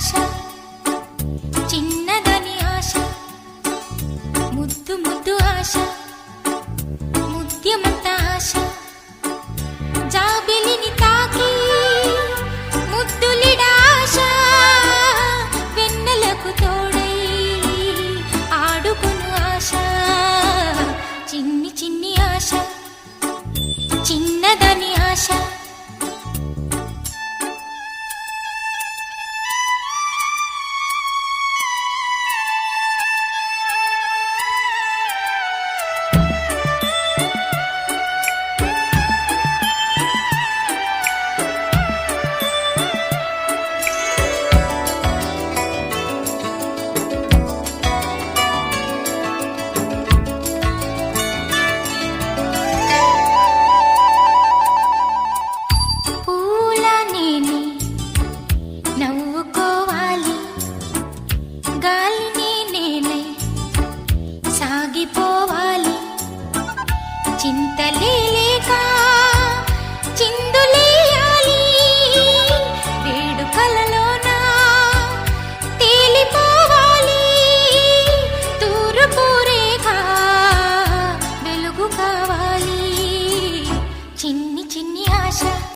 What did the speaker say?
ఆశ చిన్నదని ఆశ ముద్దు ముద్దు ఆశ ముద్యమంత చింతలే